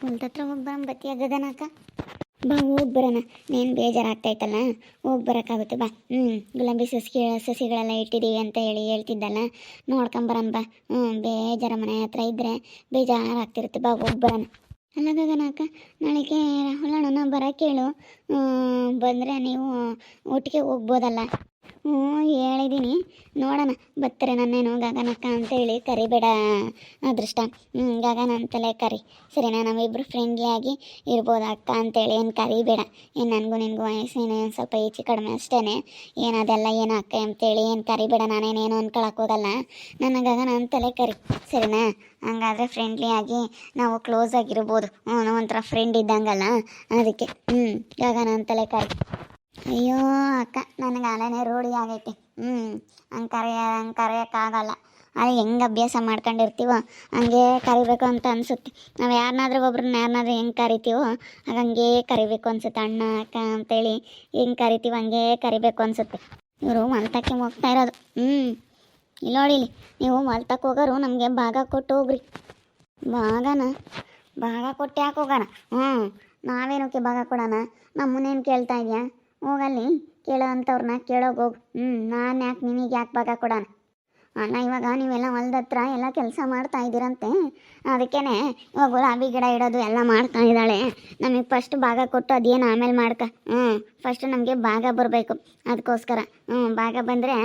ಹತ್ರ ಹೋಗಿ ಬಾ ಬತ್ತಿ ಗಗನಕ್ಕ ಬಾ, ಹೋಗಿ ಬರೋಣ. ನೀನು ಬೇಜಾರಾಗ್ತೈತಲ್ಲ ಹೋಗಿ ಬರೋಕ್ಕಾಗುತ್ತೆ. ಬಾ. ಹ್ಞೂ ಗುಲಾಬಿ ಸಸಿ ಸಸಿಗಳೆಲ್ಲ ಇಟ್ಟಿದ್ದೀವಿ ಅಂತ ಹೇಳಿ ಹೇಳ್ತಿದ್ದಲ್ಲ? ನೋಡ್ಕೊಂಬರೋಣ ಬಾ. ಹ್ಞೂ ಬೇಜಾರ ಮನೆ ಹತ್ರ ಇದ್ದರೆ ಬೇಜಾರಾಗ್ತಿರುತ್ತೆ ಬಾ, ಹೋಗಿ ಬರೋಣ. ಅಲ್ಲ ಗಗನಕ್ಕ ನಾಳೆಗೆ ರಾಹುಲಣ್ಣನ ಬರೋಕೆ ಹೇಳು ಬಂದರೆ ನೀವು ಒಟ್ಟಿಗೆ ಹೋಗ್ಬೋದಲ್ಲ? ಹ್ಞೂ ಹೇಳಿದ್ದೀನಿ ನೋಡೋಣ, ಬರ್ತಾರೆ ನನ್ನೇನು ಗಗನಕ್ಕ ಅಂತೇಳಿ? ಕರಿಬೇಡ ಅದೃಷ್ಟ. ಹ್ಞೂ ಗಗನ ಅಂತಲೇ ಕರಿ. ಸರಿನಾ ನಾವಿಬ್ಬರು ಫ್ರೆಂಡ್ಲಿ ಆಗಿ ಇರ್ಬೋದು ಅಕ್ಕ ಅಂತೇಳಿ. ಏನು ಕರಿಬೇಡ. ಏನು ನನಗೂ ನಿನಗೂ ವಯಸ್ಸೇನು ಏನು ಸ್ವಲ್ಪ ಹೆಚ್ಚು ಕಡಿಮೆ ಅಷ್ಟೇ ಏನು ಅದೆಲ್ಲ ಏನು ಅಕ್ಕ ಅಂತೇಳಿ, ಏನು ಕರಿಬೇಡ, ನಾನೇನೇನು ಅನ್ಕೊಳಕ್ಕೆ ಹೋಗಲ್ಲ. ನನ್ನ ಗಗನ ಅಂತಲೇ ಕರಿ. ಸರಿನಾ? ಹಾಗಾದ್ರೆ ಫ್ರೆಂಡ್ಲಿ ಆಗಿ ನಾವು ಕ್ಲೋಸ್ ಆಗಿರ್ಬೋದು. ಹ್ಞೂ ಒಂಥರ ಫ್ರೆಂಡ್ ಇದ್ದಂಗಲ್ಲ. ಅದಕ್ಕೆ ಹ್ಞೂ ಗಗನ ಅಂತಲೇ ಕರಿ. ಅಯ್ಯೋ ಅಕ್ಕ ನನಗೆ ಅಲೆನೇ ರೂಢಿ ಆಗೈತೆ ಹ್ಞೂ ಹಂಗೆ ಕರೆಯ ಹಂಗೆ ಕರೆಯೋಕ್ಕಾಗಲ್ಲ ಅದು ಹೆಂಗೆ ಅಭ್ಯಾಸ ಮಾಡ್ಕೊಂಡಿರ್ತೀವೋ ಹಂಗೆ ಕರಿಬೇಕು ಅಂತ ಅನಿಸುತ್ತೆ ನಾವು ಯಾರನ್ನಾದ್ರೂ ಒಬ್ರನ್ನ ಯಾರನ್ನಾದ್ರೂ ಹೆಂಗೆ ಕರಿತೀವೋ ಹಾಗೆ ಹಂಗೆ ಕರಿಬೇಕು ಅನ್ಸುತ್ತೆ ಅಣ್ಣ ಅಕ್ಕ ಅಂತೇಳಿ ಹೆಂಗೆ ಕರಿತೀವೋ ಹಂಗೆ ಕರಿಬೇಕು ಅನಿಸುತ್ತೆ ಇವರು ಮಲ್ತಕ್ಕೆ ಹೋಗ್ತಾ ಇರೋದು ಹ್ಞೂ ಇಲ್ಲಿ ನೋಡಿ ಇಲ್ಲಿ ನೀವು ಮಲ್ತಕ್ಕೆ ಹೋಗೋರು ನಮಗೆ ಭಾಗ ಕೊಟ್ಟು ಹೋಗ್ರಿ ಭಾಗನ ಭಾಗ ಕೊಟ್ಟು ಯಾಕೆ ಹೋಗೋಣ ಹ್ಞೂ ನಾವೇನಕ್ಕೆ ಭಾಗ ಕೊಡೋಣ ನಮ್ಮನ್ನೇನು ಕೇಳ್ತಾ ಇದೆಯಾ ಹೋಗಲ್ಲಿ, ಕೇಳೋ ಅಂಥವ್ರನ್ನ ಕೇಳೋಗಿ ಹೋಗು. ಹ್ಞೂ ನಾನು ಯಾಕೆ ನಿನಗೆ ಯಾಕೆ ಭಾಗ ಕೊಡೋಣ ಅಣ್ಣ, ಇವಾಗ ನೀವೆಲ್ಲ ಹೊಲ್ದ ಹತ್ರ ಎಲ್ಲ ಕೆಲಸ ಮಾಡ್ತಾ ಇದ್ದೀರಂತೆ. ಅದಕ್ಕೇ ಇವಾಗ ಗುಲಾಬಿ ಗಿಡ ಇಡೋದು ಎಲ್ಲ ಮಾಡ್ತಾ ಇದ್ದಾಳೆ. ನಮಗೆ ಫಸ್ಟ್ ಭಾಗ ಕೊಟ್ಟು ಅದೇನು ಆಮೇಲೆ ಮಾಡ್ಕ? ಹ್ಞೂ ಫಸ್ಟ್ ನಮಗೆ ಭಾಗ ಬರಬೇಕು. ಅದಕ್ಕೋಸ್ಕರ. ಹ್ಞೂ ಭಾಗ ಬಂದರೆ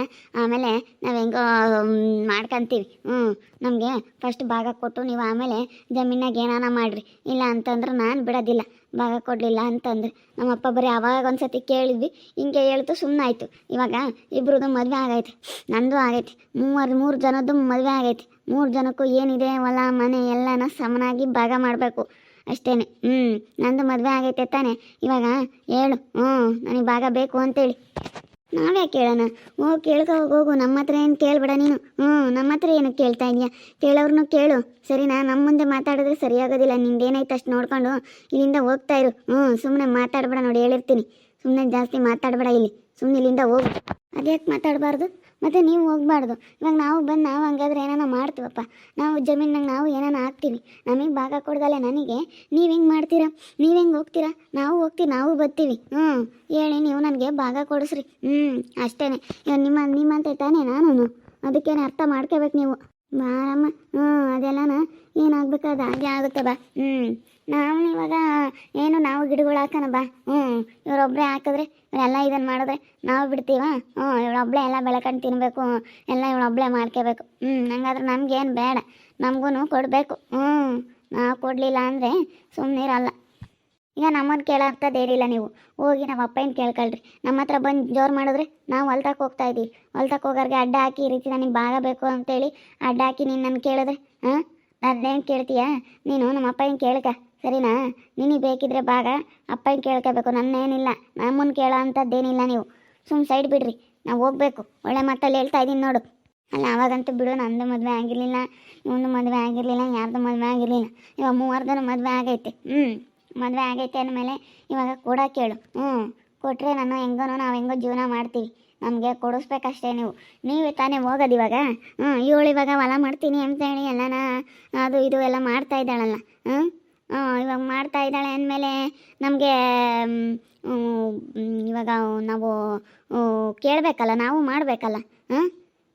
ಆಮೇಲೆ ನಾವು ಹೆಂಗೋ ಮಾಡ್ಕೊತೀವಿ. ಹ್ಞೂ ನಮಗೆ ಫಸ್ಟ್ ಭಾಗ ಕೊಟ್ಟು ನೀವು ಆಮೇಲೆ ಜಮೀನಾಗ ಏನಾನ ಮಾಡಿರಿ. ಇಲ್ಲ ಅಂತಂದ್ರೆ ನಾನು ಬಿಡೋದಿಲ್ಲ. ಭಾಗ ಕೊಡಲಿಲ್ಲ ಅಂತಂದ್ರೆ ನಮ್ಮಪ್ಪ ಬರೀ ಅವಾಗ ಒಂದ್ಸತಿ ಕೇಳಿದ್ವಿ, ಹಿಂಗೆ ಹೇಳ್ತು ಸುಮ್ಮನೆ ಆಯಿತು. ಇವಾಗ ಇಬ್ರದ್ದು ಮದುವೆ ಆಗೈತೆ, ನಂದು ಆಗೈತೆ, ಮೂವರು, ಮೂರು ಜನದ್ದು ಮದುವೆ ಆಗೈತೆ. ಮೂರು ಜನಕ್ಕೂ ಏನಿದೆ, ಹೊಲ, ಮನೆ ಎಲ್ಲನ ಸಮನಾಗಿ ಭಾಗ ಮಾಡಬೇಕು ಅಷ್ಟೇ ಹ್ಞೂ ನಂದು ಮದುವೆ ಆಗೈತೆ ತಾನೆ. ಇವಾಗ ಹೇಳು ಹ್ಞೂ ನನಗೆ ಭಾಗ ಬೇಕು ಅಂತೇಳಿ. ನಾವೇ ಕೇಳೋಣ? ಓ, ಕೇಳ್ಕೊ, ಹೋಗು ನಮ್ಮ ಹತ್ರ ಏನು ಕೇಳ್ಬೇಡ ನೀನು. ಹ್ಞೂ, ನಮ್ಮ ಹತ್ರ ಏನು ಕೇಳ್ತಾ ಇದೀಯಾ? ಕೇಳೋರ್ನು ಕೇಳು. ಸರಿನಾ? ನಮ್ಮ ಮುಂದೆ ಮಾತಾಡಿದ್ರೆ ಸರಿಯಾಗೋದಿಲ್ಲ. ನಿಂದೇನಾಯ್ತು ಅಷ್ಟು ನೋಡ್ಕೊಂಡು? ಇಲ್ಲಿಂದ ಹೋಗ್ತಾ ಇರು. ಹ್ಞೂ ಸುಮ್ಮನೆ ಮಾತಾಡಬೇಡ ನೋಡಿ, ಹೇಳಿರ್ತೀನಿ. ಸುಮ್ಮನೆ ಜಾಸ್ತಿ ಮಾತಾಡಬೇಡ ಇಲ್ಲಿ. ಸುಮ್ಮನೆ ಇಲ್ಲಿಂದ ಹೋಗು. ಅದ್ಯಾಕೆ ಮಾತಾಡಬಾರ್ದು? ಮತ್ತು ನೀವು ಹೋಗ್ಬಾರ್ದು. ಇವಾಗ ನಾವು ಬಂದು ನಾವು ಹಂಗಾದ್ರೆ ಏನಾನ ಮಾಡ್ತೀವಪ್ಪ. ನಾವು ಜಮೀನಾಗ ನಾವು ಏನಾನ ಹಾಕ್ತೀವಿ. ನಮಗೆ ಭಾಗ ಕೊಡ್ದಲೆ ನನಗೆ. ನೀವು ಹೆಂಗೆ ಮಾಡ್ತೀರಾ? ನೀವು ಹೆಂಗೆ ಹೋಗ್ತೀರಾ? ನಾವು ಹೋಗ್ತೀವಿ, ನಾವು ಬರ್ತೀವಿ. ಹ್ಞೂ ಹೇಳಿ ನೀವು ನನಗೆ ಭಾಗ ಕೊಡಿಸ್ರಿ. ಹ್ಞೂ ಅಷ್ಟೇ ನಿಮ್ಮ, ನಿಮ್ಮಂತೆ ತಾನೇ ನಾನು ಅದಕ್ಕೇನು ಅರ್ಥ ಮಾಡ್ಕೋಬೇಕು ನೀವು. ಬಾರಮ್ಮ. ಹ್ಞೂ ಅದೆಲ್ಲನ ಏನಾಗಬೇಕಾದ? ಹಾಗೆ ಆಗುತ್ತೆ ಬಾ. ಹ್ಞೂ ನಾವು ಇವಾಗ ನಾವು ಗಿಡಗಳು ಹಾಕೋಣ ಬಾ. ಹ್ಞೂ ಇವರೊಬ್ಬರೇ ಹಾಕಿದ್ರೆ ಇವರೆಲ್ಲ ಇದನ್ನು ಮಾಡಿದ್ರೆ ನಾವು ಬಿಡ್ತೀವ? ಹ್ಞೂ ಇವಳೊಬ್ಬಳೆ ಎಲ್ಲ ಬೆಳ್ಕೊಂಡು ತಿನ್ನಬೇಕು ಎಲ್ಲ ಇವಳೊಬ್ಬಳೆ ಮಾಡ್ಕೋಬೇಕು. ಹ್ಞೂ ಹಂಗಾದ್ರೆ ನಮಗೇನು ಬೇಡ. ನಮಗೂ ಕೊಡಬೇಕು. ಹ್ಞೂ ನಾವು ಕೊಡಲಿಲ್ಲ ಅಂದರೆ ಸುಮ್ಮನಿರಲ್ಲ ಈಗ ನಮ್ಮನ್ನು ಕೇಳೋಂಥದ್ದೇನಿಲ್ಲ ನೀವು. ಹೋಗಿ ನಮ್ಮ ಅಪ್ಪನ ಕೇಳ್ಕೊಳ್ರಿ. ನಮ್ಮ ಹತ್ರ ಬಂದು ಜೋರು ಮಾಡಿದ್ರೆ ನಾವು ಹೊಲ್ದಾಗ ಹೋಗ್ತಾ ಇದ್ದೀವಿ. ಹೊಲ್ತಕ್ಕೆ ಹೋಗೋರಿಗೆ ಅಡ್ಡ ಹಾಕಿ ಈ ರೀತಿ ನನಗೆ ಭಾಗ ಬೇಕು ಅಂತೇಳಿ ಅಡ್ಡ ಹಾಕಿ ನೀನು ನನ್ನ ಕೇಳಿದ್ರೆ, ಹಾಂ? ಅದೇನು ಕೇಳ್ತೀಯಾ? ನೀನು ನಮ್ಮ ಅಪ್ಪನ ಕೇಳ್ಕ. ಸರಿನಾ? ನಿನಗೆ ಬೇಕಿದ್ರೆ ಭಾಗ ಅಪ್ಪನ ಕೇಳ್ಕೋಬೇಕು, ನನ್ನೇನಿಲ್ಲ ನಮ್ಮನ್ನು ಕೇಳೋ ಅಂಥದ್ದೇನಿಲ್ಲ ನೀವು. ಸುಮ್ಮನೆ ಸೈಡ್ ಬಿಡ್ರಿ, ನಾವು ಹೋಗ್ಬೇಕು. ಒಳ್ಳೆ ಮಾತಲ್ಲಿ ಹೇಳ್ತಾ ಇದ್ದೀನಿ ನೋಡು. ಅಲ್ಲ, ಅವಾಗಂತೂ ಬಿಡು, ನಂದು ಮದುವೆ ಆಗಿರಲಿಲ್ಲ ಇವನು ಮದುವೆ ಆಗಿರಲಿಲ್ಲ, ಯಾರ್ದು ಮದುವೆ ಆಗಿರಲಿಲ್ಲ. ಇವಾಗ ಮೂವರ್ದನು ಮದುವೆ ಆಗೈತೆ. ಹ್ಞೂ ಮದುವೆ ಆಗೈತೆ ಅಂದಮೇಲೆ ಇವಾಗ ಕೂಡ ಕೇಳು. ಹ್ಞೂ ಕೊಟ್ಟರೆ ನಾನು ಹೆಂಗೋನೋ ನಾವು ಹೆಂಗೋ ಜೀವನ ಮಾಡ್ತೀವಿ. ನಮಗೆ ಕೊಡಿಸ್ಬೇಕಷ್ಟೇ ನೀವು. ನೀವೇ ತಾನೇ ಹೋಗೋದು ಇವಾಗ. ಹ್ಞೂ ಇವಳು ಇವಾಗ ಹೊಲ ಮಾಡ್ತೀನಿ ಅಂತೇಳಿ ಎಲ್ಲನ ಅದು ಇದು ಎಲ್ಲ ಮಾಡ್ತಾ ಇದ್ದಾಳಲ್ಲ. ಹ್ಞೂ ಇವಾಗ ಮಾಡ್ತಾ ಇದ್ದಾಳೆ ಅಂದಮೇಲೆ ನಮಗೆ ಇವಾಗ ನಾವು ಕೇಳಬೇಕಲ್ಲ, ನಾವು ಮಾಡಬೇಕಲ್ಲ, ಹಾಂ?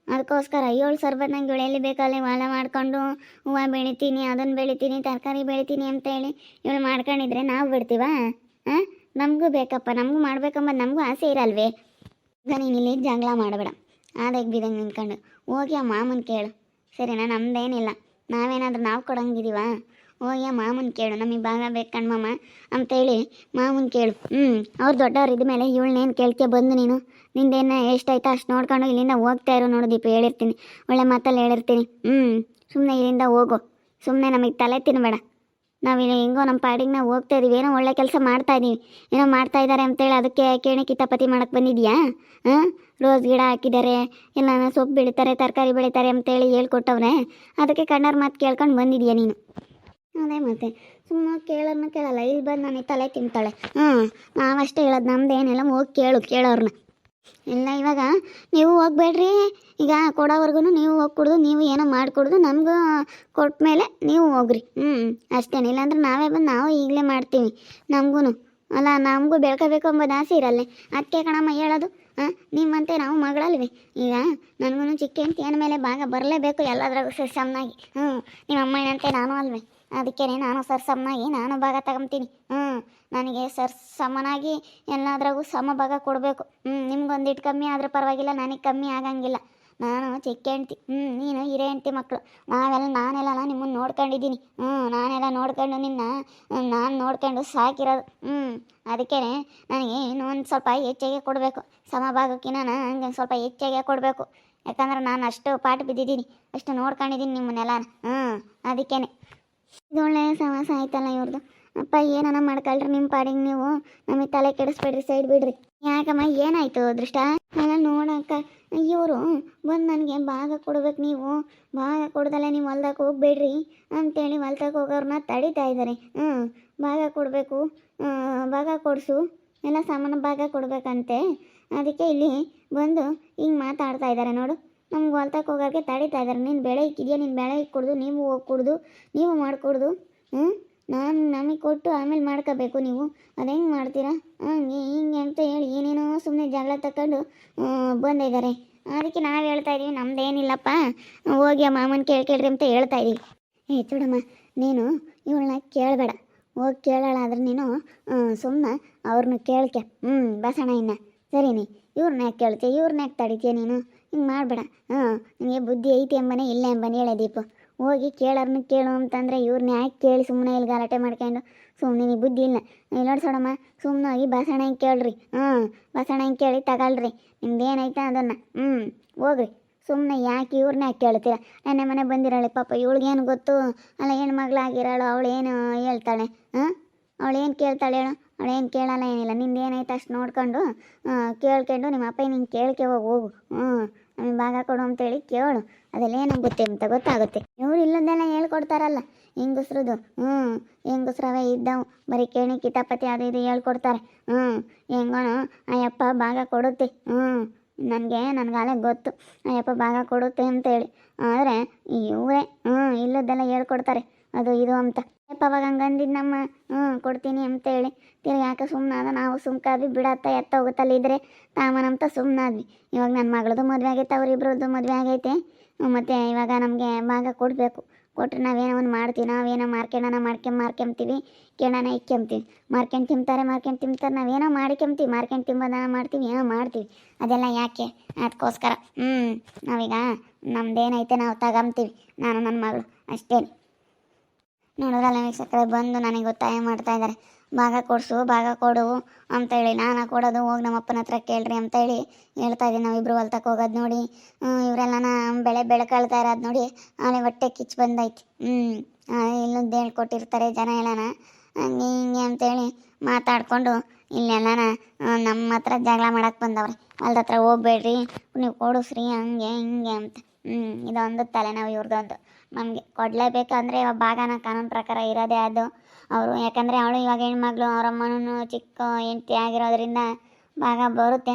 ಅದಕ್ಕೋಸ್ಕರ ಏಳು ಸರ್ಬತ್ ಬಂದಂಗೆ ಇವಳು ಎಲ್ಲಿ ಬೇಕಲ್ಲಿ ಹೊಲ ಮಾಡ್ಕೊಂಡು ಹೂವು ಬೆಳಿತೀನಿ ಅದನ್ನು ಬೆಳಿತೀನಿ, ತರಕಾರಿ ಬೆಳಿತೀನಿ ಅಂತೇಳಿ ಇವಳು ಮಾಡ್ಕೊಂಡಿದ್ರೆ ನಾವು ಬಿಡ್ತೀವಾ? ಹಾಂ? ನಮಗೂ ಬೇಕಪ್ಪ, ನಮಗೂ ಮಾಡ್ಬೇಕಂಬ ನಮಗೂ ಆಸೆ ಇರಲ್ವೇ? ಈಗ ನೀನು ಇಲ್ಲಿ ಜಗಳ ಮಾಡಬೇಡ. ಆದಾಗ ಬಿದಂಗೆ ನಿಂತ್ಕೊಂಡು ಹೋಗಿ ಆ ಮಾಮನ ಕೇಳು. ಸರಿನಾ, ನಮ್ದೇನಿಲ್ಲ. ನಾವೇನಾದರೂ ನಾವು ಕೊಡಂಗಿದೀವಾ? ಹೋಗಿ ಮಾಮೂನ್ ಕೇಳು, ನಮಗೆ ಭಾಗ ಬೇಕು ಕಣ್ಮಮ್ಮ ಅಂತೇಳಿ ಮಾಮೂನ್ ಕೇಳು. ಹ್ಞೂ ಅವ್ರು ದೊಡ್ಡವ್ರು ಇದ್ಮೇಲೆ ಇವಳನ್ನೇನು ಕೇಳ್ಕೆ ಬಂದು ನೀನು? ನಿಂದೇನು ಎಷ್ಟಾಯ್ತು ಅಷ್ಟು ನೋಡ್ಕೊಂಡು ಇಲ್ಲಿಂದ ಹೋಗ್ತಾ ಇರು ನೋಡು ದೀಪ, ಹೇಳಿರ್ತೀನಿ. ಒಳ್ಳೆ ಮಾತಲ್ಲಿ ಹೇಳಿರ್ತೀನಿ. ಹ್ಞೂ ಸುಮ್ಮನೆ ಇಲ್ಲಿಂದ ಹೋಗು. ಸುಮ್ಮನೆ ನಮಗೆ ತಲೆ ತಿನ್ಬೇಡ. ನಾವು ಹೆಂಗೋ ನಮ್ಮ ಪಾಡಿಗೆ ನಾವು ಹೋಗ್ತಾ ಇದೀವಿ. ಏನೋ ಒಳ್ಳೆ ಕೆಲಸ ಮಾಡ್ತಾ ಇದ್ದೀವಿ ಏನೋ ಮಾಡ್ತಾ ಇದ್ದಾರೆ ಅಂತೇಳಿ ಅದಕ್ಕೆ ಕೇಣಿ ಕಿತಾಪತಿ ಮಾಡಕ್ಕೆ ಬಂದಿದೆಯಾ? ಹಾಂ? ರೋಸ್ ಗಿಡ ಹಾಕಿದ್ದಾರೆ ಇಲ್ಲ ಸೊಪ್ಪು ಬೆಳಿತಾರೆ ತರಕಾರಿ ಬೆಳಿತಾರೆ ಅಂತೇಳಿ ಹೇಳ್ಕೊಟ್ಟವ್ರೆ. ಅದಕ್ಕೆ ಕಣ್ಣಾರ ಮಾತು ಕೇಳ್ಕೊಂಡು ಬಂದಿದ್ಯಾ ನೀನು? ಅದೇ ಮತ್ತೆ. ಸುಮ್ಮನೆ ಕೇಳೋರ್ನ ಕೇಳಲ್ಲ. ಇಲ್ಲಿ ಬಂದು ನನಗೆ ತಲೆ ತಿಂತಾಳೆ. ಹ್ಞೂ ನಾವಷ್ಟೇ ಹೇಳೋದು ನಮ್ದೇನಿಲ್ಲ. ಹೋಗಿ ಕೇಳು, ಕೇಳೋರ್ನ. ಇಲ್ಲ, ಇವಾಗ ನೀವು ಹೋಗ್ಬೇಡ್ರಿ. ಈಗ ಕೊಡೋವರೆಗೂ ನೀವು ಹೋಗಿ ಕುಡ್ದು ನೀವು ಏನೋ ಮಾಡಿಕೊಡ್ದು, ನಮಗೂ ಕೊಟ್ಟ ಮೇಲೆ ನೀವು ಹೋಗ್ರಿ. ಹ್ಞೂ ಅಷ್ಟೇನೆ. ಇಲ್ಲಾಂದ್ರೆ ನಾವೇ ಬಂದು ನಾವು ಈಗಲೇ ಮಾಡ್ತೀವಿ ನಮಗೂ ಅಲ್ಲ, ನಮಗೂ ಬೆಳ್ಕೋಬೇಕು ಎಂಬುದು ಆಸೆ ಇರಲ್ಲ. ಅದಕ್ಕೆ ಕಣಮ್ಮ ಹೇಳೋದು ಹಾಂ ನಿಮ್ಮಂತೆ ನಾವು ಮಗಳಲ್ವಿ? ಈಗ ನನಗೂ ಚಿಕ್ಕ ಅಂತ ಏನ ಮೇಲೆ ಭಾಗ ಬರಲೇಬೇಕು ಎಲ್ಲದ್ರಾಗೂ ಸಮನಾಗಿ. ಹ್ಞೂ ನಿಮ್ಮ ಅಮ್ಮನಂತೆ ನಾನು ಅಲ್ವೇ? ಅದಕ್ಕೇನೆ ನಾನು ಸರ್ಸಮ್ನಾಗಿ ನಾನು ಭಾಗ ತಗೊಂತೀನಿ. ಹ್ಞೂ ನನಗೆ ಸರ್ ಸಮನಾಗಿ ಎಲ್ಲದ್ರಾಗೂ ಸಮ ಭಾಗ ಕೊಡಬೇಕು. ಹ್ಞೂ ನಿಮ್ಗೊಂದಿಟ್ಟು ಕಮ್ಮಿ ಆದರೆ ಪರವಾಗಿಲ್ಲ, ನನಗೆ ಕಮ್ಮಿ ಆಗಂಗಿಲ್ಲ. ನಾನು ಚಿಕ್ಕ ಹೆಂಡ್ತಿ. ಹ್ಞೂ ನೀನು ಹಿರೇ ಹೆಂಡ್ತಿ ಮಕ್ಕಳು ನಾವೆಲ್ಲ ನಾನೆಲ್ಲ ನಿಮ್ಮನ್ನು ನೋಡ್ಕೊಂಡಿದ್ದೀನಿ. ಹ್ಞೂ ನಾನೆಲ್ಲ ನೋಡ್ಕೊಂಡು ನಿನ್ನ, ನಾನು ನೋಡ್ಕೊಂಡು ಸಾಕಿರೋದು. ಹ್ಞೂ ಅದಕ್ಕೇ ನನಗೆ ಇನ್ನೊಂದು ಸ್ವಲ್ಪ ಹೆಚ್ಚಿಗೆ ಕೊಡಬೇಕು. ಸಮಭಾಗಕ್ಕಿಂತ ನನಗೆ ಸ್ವಲ್ಪ ಹೆಚ್ಚಿಗೆ ಕೊಡಬೇಕು. ಯಾಕಂದ್ರೆ ನಾನು ಅಷ್ಟು ಪಾಠ ಬಿದ್ದಿದ್ದೀನಿ. ಅಷ್ಟು ನೋಡ್ಕೊಂಡಿದ್ದೀನಿ ನಿಮ್ಮನ್ನೆಲ್ಲ ಹ್ಞೂ ಅದಕ್ಕೇನೆ. ಇದು ಸಮಸ್ಯೆ ಸಮಾಸ ಆಯ್ತಲ್ಲ ಇವ್ರದ್ದು ಅಪ್ಪ, ಏನನ ಮಾಡ್ಕೊಳ್ರಿ ನಿಮ್ಮ ಪಾಡಿಗೆ ನೀವು. ನಮಗೆ ತಲೆ ಕೆಡಿಸ್ಬೇಡ್ರಿ, ಸೈಡ್ ಬಿಡ್ರಿ. ಯಾಕಮ್ಮ, ಏನಾಯ್ತು ದೃಷ್ಟ ಅಲ್ಲ ನೋಡಕ್ಕ, ಇವರು ಬಂದು ನನಗೆ ಭಾಗ ಕೊಡ್ಬೇಕು ನೀವು. ಭಾಗ ಕೊಡ್ದಲ್ಲೇ ನೀವು ಹೊಲ್ದಾಗ ಹೋಗ್ಬೇಡ್ರಿ ಅಂತೇಳಿ ಹೊಲ್ದಕ್ಕೆ ಹೋಗೋರನ್ನ ತಡಿತಾ ಇದ್ದಾರೆ ಹ್ಞೂ ಭಾಗ ಕೊಡಬೇಕು. ಭಾಗ ಕೊಡಿಸು. ಎಲ್ಲ ಸಾಮಾನು ಭಾಗ ಕೊಡಬೇಕಂತೆ. ಅದಕ್ಕೆ ಇಲ್ಲಿ ಬಂದು ಹಿಂಗೆ ಮಾತಾಡ್ತಾ ಇದ್ದಾರೆ ನೋಡು. ನಮ್ಗೆ ಹೊಲ್ತಕ್ಕೆ ಹೋಗೋಕ್ಕೆ ತಡೀತಾ ಇದ್ದಾರೆ ನೀನು ಬೆಳೆ ಇಕ್ಕಿದ್ಯಾ? ನೀನು ಬೆಳೆ ಇಕ್ಕೊಡ್ದು, ನೀವು ಹೋಗಿ ಕುಡ್ದು ನೀವು ಮಾಡಿಕೊಡ್ದು. ಹ್ಞೂ ನಾನು ನಮಗೆ ಕೊಟ್ಟು ಆಮೇಲೆ ಮಾಡ್ಕೋಬೇಕು ನೀವು. ಅದು ಹೆಂಗೆ ಮಾಡ್ತೀರಾ? ಹಂಗೆ ಹಿಂಗೆ ಅಂತ ಹೇಳಿ ಏನೇನೋ ಸುಮ್ಮನೆ ಜಗಳ ತಗೊಂಡು ಬಂದಿದ್ದಾರೆ ಅದಕ್ಕೆ ನಾವು ಹೇಳ್ತಾ ಇದೀವಿ ನಮ್ದೇನಿಲ್ಲಪ್ಪ ಹೋಗಿ ಆ ಮಾಮನ ಕೇಳ್ಕೇಳ್ರಿ ಅಂತ ಹೇಳ್ತಾ ಇದ್ದೀವಿ ಏ, ಚೂಡಮ್ಮ, ನೀನು ಇವಳನ್ನ ಕೇಳಬೇಡ. ಹೋಗಿ ಕೇಳೋಣ ಆದ್ರೆ ನೀನು ಸುಮ್ಮನೆ ಅವ್ರನ್ನ ಕೇಳ್ಕೆ. ಹ್ಞೂ ಬಸಣ ಇನ್ನ ಸರಿನಿ? ಇವ್ರನ್ನ ಯಾಕೆ ಕೇಳ್ತೀಯ? ಇವ್ರನ್ನ ಯಾಕೆ ತಡಿತೀಯ ನೀನು? ಹಿಂಗೆ ಮಾಡಬೇಡ. ಹಾಂ ನಿಮಗೆ ಬುದ್ಧಿ ಐತಿ ಎಂಬನೇ ಇಲ್ಲ ಎಂಬನೇ ಹೇಳ ದೀಪು. ಹೋಗಿ ಕೇಳೋರ್ನ ಕೇಳು ಅಂತಂದರೆ ಇವ್ರನ್ನ ಯಾಕೆ ಕೇಳಿ ಸುಮ್ಮನೆ ಇಲ್ಲಿ ಗಲಾಟೆ ಮಾಡ್ಕೊಂಡು ಸುಮ್ಮನೆ ನೀವು ಬುದ್ಧಿ ಇಲ್ಲ. ನೋಡಿ ಸೋಡಮ್ಮ ಸುಮ್ಮನೆ ಹೋಗಿ ಬಸಣ ಹಿಂಗೆ ಕೇಳ್ರಿ. ಹ್ಞೂ, ಬಸಣ ಹಿಂಗೆ ಕೇಳಿ ತಗೊಳ್ರಿ. ನಿಮ್ದು ಏನೈತೆ ಅದನ್ನು. ಹ್ಞೂ, ಹೋಗ್ರಿ. ಸುಮ್ಮನೆ ಯಾಕೆ ಇವ್ರನ್ನ ಯಾಕೆ ಕೇಳ್ತೀರ? ನನ್ನ ಮನೆ ಬಂದಿರಾಳೆ ಪಾಪ ಇವಳಿಗೇನು ಗೊತ್ತು? ಅಲ್ಲ ಏನು ಮಗಳಾಗಿರಾಳು ಅವ್ಳು ಏನು ಹೇಳ್ತಾಳೆ? ಹಾಂ ಅವಳೇನು ಕೇಳ್ತಾಳೆ ಹೇಳು? ಏನು ಕೇಳಲ್ಲ, ಏನಿಲ್ಲ. ನಿಂದು ಏನಾಯ್ತು ಅಷ್ಟು ನೋಡ್ಕೊಂಡು ಕೇಳ್ಕೊಂಡು ನಿಮ್ಮ ಅಪ್ಪ ನಿಂಗೆ ಕೇಳ್ಕೆ ಹೋಗಿ, ಹೋಗು. ಹ್ಞೂ. ನಮಗೆ ಭಾಗ ಕೊಡು ಅಂತೇಳಿ ಕೇಳು. ಅದೆಲ್ಲ ಏನಾಗುತ್ತೆ ಅಂತ ಗೊತ್ತಾಗುತ್ತೆ. ಇವ್ರು ಇಲ್ಲದೆಲ್ಲ ಹೇಳ್ಕೊಡ್ತಾರಲ್ಲ. ಹೆಂಗಸ್ರದ್ದು ಹ್ಞೂ. ಹೆಂಗಸ್ರವೇ ಇದ್ದವು. ಬರೀ ಕೇಣಿ, ಕಿತಾಪತಿ, ಅದು ಇದು ಹೇಳ್ಕೊಡ್ತಾರೆ. ಹ್ಞೂ. ಹೆಂಗೋಣ ಅಯ್ಯಪ್ಪ ಭಾಗ ಕೊಡುತ್ತೆ. ಹ್ಞೂ. ನನಗೆ ನನಗಾಲೆ ಗೊತ್ತು. ಅಯ್ಯಪ್ಪ ಭಾಗ ಕೊಡುತ್ತೆ ಅಂತೇಳಿ. ಆದರೆ, ಇವರೇ, ಹ್ಞೂ, ಇಲ್ಲದೆಲ್ಲ ಹೇಳ್ಕೊಡ್ತಾರೆ. ಅದು ಇದು ಅಂತ. ಅವಾಗ ಹಂಗಂದಿದ್ದು ನಮ್ಮ, ಹ್ಞೂ, ಕೊಡ್ತೀನಿ ಅಂತೇಳಿ ತಿರ್ಗಿ ಯಾಕೆ ಸುಮ್ಮನಾದ ನಾವು ಸುಮ್ಕಾದ್ವಿ. ಬಿಡತ್ತ ಎತ್ತ ಹೋಗುತ್ತಲ್ಲ ಇದ್ರೆ ತಾಮನಂತ ಸುಮ್ಮನಾದ್ವಿ ಇವಾಗ ನನ್ನ ಮಗಳದು ಮದುವೆ ಆಗೈತೆ, ಅವ್ರಿಬ್ರದ್ದು ಮದುವೆ ಆಗೈತೆ. ಮತ್ತು ಇವಾಗ ನಮಗೆ ಭಾಗ ಕೊಡಬೇಕು. ಕೊಟ್ಟರೆ ನಾವೇನೋ ಒಂದು ಮಾಡ್ತೀವಿ. ನಾವೇನೋ ಮಾರ್ಕೆಂಡನ ಮಾಡ್ಕೊಂಡು ಮಾರ್ಕೊಂತೀವಿ ಕೇಳೋಣ ಇಕ್ಕೊಂತೀವಿ ಮಾರ್ಕೊಂಡು ತಿಂತಾರೆ ಮಾರ್ಕೊಂಡು ತಿಂತಾರೆ ನಾವೇನೋ ಮಾಡ್ಕೊಂತೀವಿ ಮಾರ್ಕೊಂಡು ತಿಂಬೋದನ ಮಾಡ್ತೀವಿ, ಏನೋ ಮಾಡ್ತೀವಿ. ಅದೆಲ್ಲ ಯಾಕೆ? ಅದಕ್ಕೋಸ್ಕರ ಹ್ಞೂ, ನಾವೀಗ ನಮ್ದೇನೈತೆ ನಾವು ತಗೊಂತೀವಿ ನಾನು ನನ್ನ ಮಗಳು ಅಷ್ಟೇ ನೋಡಿದ್ರಲ್ಲ ವೀಕ್ಷಕರೇ ಬಂದು ನನಗೆ ಒತ್ತಾಯ ಮಾಡ್ತಾ ಇದ್ದಾರೆ. ಭಾಗ ಕೊಡಿಸು, ಭಾಗ ಕೊಡು ಅಂತೇಳಿ ನಾನು ಕೊಡೋದು ಹೋಗಿ ನಮ್ಮ ಅಪ್ಪನ ಹತ್ರ ಕೇಳ್ರಿ ಅಂತೇಳಿ ಹೇಳ್ತಾ ಇದ್ದೀನಿ. ನಾವಿಬ್ರು ಹೊಲ್ತಕ್ಕೆ ಹೋಗೋದು ನೋಡಿ. ಇವರೆಲ್ಲನ ಬೆಳೆ ಬೆಳ್ಕೊಳ್ತಾ ಇರೋದು ನೋಡಿ. ಆಮೇಲೆ ಹೊಟ್ಟೆ ಕಿಚ್ಚು ಬಂದೈತಿ. ಹ್ಞೂ ಇಲ್ಲೊಂದು ಹೇಳ್ಕೊಟ್ಟಿರ್ತಾರೆ ಜನ ಎಲ್ಲನ. ಹಂಗೆ ಹಿಂಗೆ ಅಂತೇಳಿ ಮಾತಾಡಿಕೊಂಡು ಇಲ್ಲೆಲ್ಲನ ನಮ್ಮ ಹತ್ರ ಜಗಳ ಮಾಡಕ್ಕೆ ಬಂದವ್ರೆ. ಹೊಲ್ದ ಹತ್ರ ಹೋಗ್ಬೇಡ್ರಿ. ನೀವು ಕೊಡಿಸ್ರಿ ಹಂಗೆ ಹಿಂಗೆ ಅಂತ. ಇದೊಂದು ತಲೆನೋವು ಇವ್ರದ್ದೊಂದು ನಮಗೆ ಕೊಡಲೇಬೇಕಂದ್ರೆ ಇವಾಗ ಭಾಗನ ಕಾನೂನು ಪ್ರಕಾರ ಇರೋದೇ ಅದು. ಅವರು, ಯಾಕಂದರೆ ಅವಳು ಇವಾಗ ಹೆಣ್ಮಗಳು ಅವ್ರ ಅಮ್ಮನೂ ಚಿಕ್ಕ ಹೆಂಡ್ತಿ ಆಗಿರೋದ್ರಿಂದ ಭಾಗ ಬರುತ್ತೆ.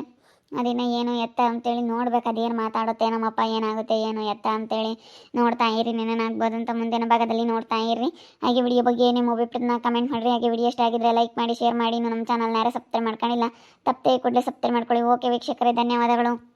ಅದಿನ್ನ ಏನು ಎತ್ತ ಅಂತೇಳಿ ನೋಡ್ಬೇಕು, ಅದೇನು ಮಾತಾಡುತ್ತೆ, ನಮ್ಮಪ್ಪ ಏನಾಗುತ್ತೆ, ಏನು ಎತ್ತ ಅಂತೇಳಿ ನೋಡ್ತಾ ಇರಿ ನೆನೇನಾಗ್ಬೋದು ಅಂತ ಮುಂದಿನ ಭಾಗದಲ್ಲಿ ನೋಡ್ತಾ ಇರ್ರಿ. ಹಾಗೆ ವಿಡಿಯೋ ಬಗ್ಗೆ ನಿಮ್ಮ ಅಭಿಪ್ರಾಯನ ಕಮೆಂಟ್ ಮಾಡಿರಿ. ಹಾಗೆ ವಿಡಿಯೋ ಇಷ್ಟ ಆಗಿದ್ರೆ ಲೈಕ್ ಮಾಡಿ ಶೇರ್ ಮಾಡಿ. ನಮ್ಮ ಚಾನಲ್ನ ಯಾರು ಸಬ್ಸ್ಕ್ರೈಬ್ ಮಾಡ್ಕೊಂಡಿಲ್ಲ ತಪ್ಪೇ ಕೂಡಲೇ ಸಬ್ಸ್ಕ್ರೈಬ್ ಮಾಡ್ಕೊಳ್ಳಿ. ಓಕೆ ವೀಕ್ಷಕರೇ, ಧನ್ಯವಾದಗಳು.